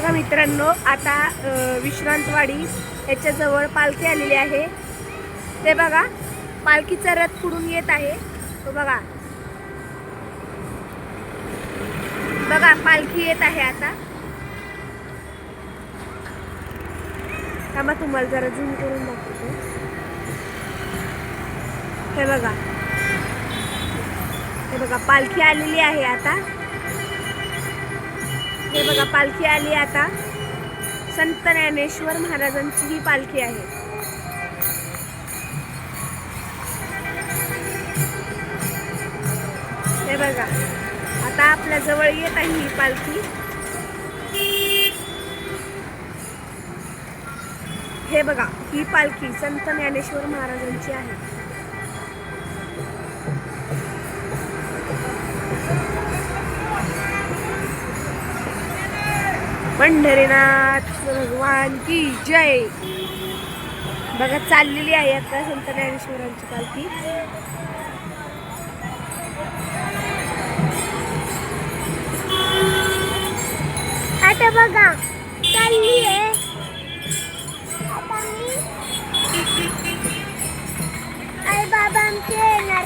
बघा मित्रांनो आता विश्रांतवाडी याच्याजवळ पालखी आलेली आहे. ते बघा पालखीचा रथ पुढून येत आहे. तो बघा. बघा पालखी येत आहे आता. थांबा तुम्हाला जरा झूम करून दाखवतो. हे बघा. हे बघा पालखी आलेली आहे आता. हे बघा पालखी आली आता. संत ज्ञानेश्वर महाराजांची ही पालखी आहे. हे बघा आता आपल्या जवळ येत आहे ही पालखी. हे बघा ही पालखी संत ज्ञानेश्वर महाराजांची आहे. पंढरीनाथ भगवान की जय. बघा चाललेली आहे आता संत ज्ञानेश्वरांची पालखी. आता बघा चालली आहे. बाबा आमचे येणार